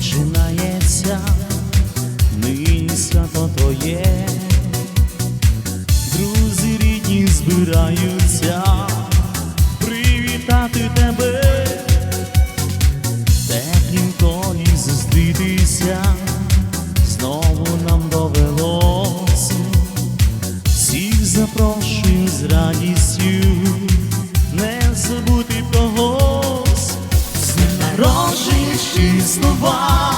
починається, нині свято твоє, друзі рідні збираються привітати тебе, теплінкою зустрітися, знову нам довелося, всіх запрошую з радістю, не забудь. Слова,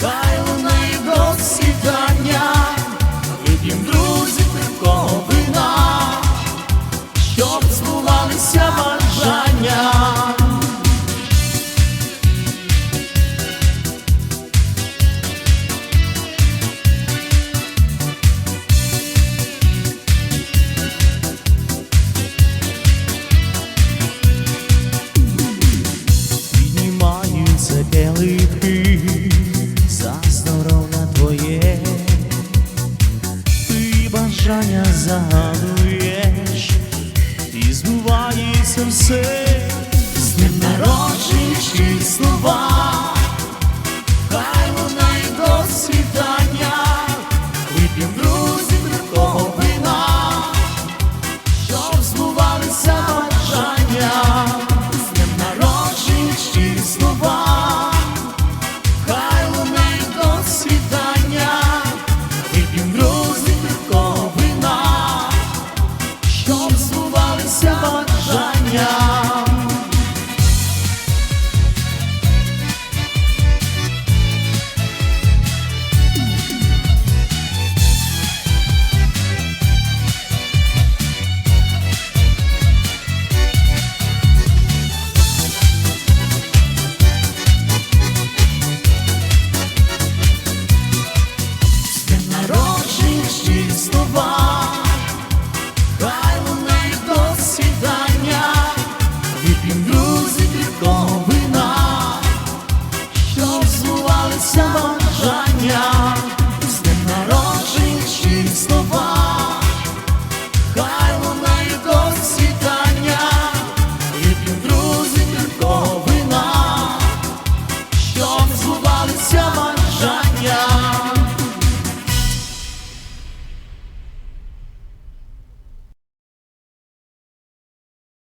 хай лунають до світання, вип'єм друзі крепкого вина, щоб збувалися бажання. Келихи за здоров'я твоє, ти бажання загадуєш, і збувається все, з ним народжуєш щирі слова,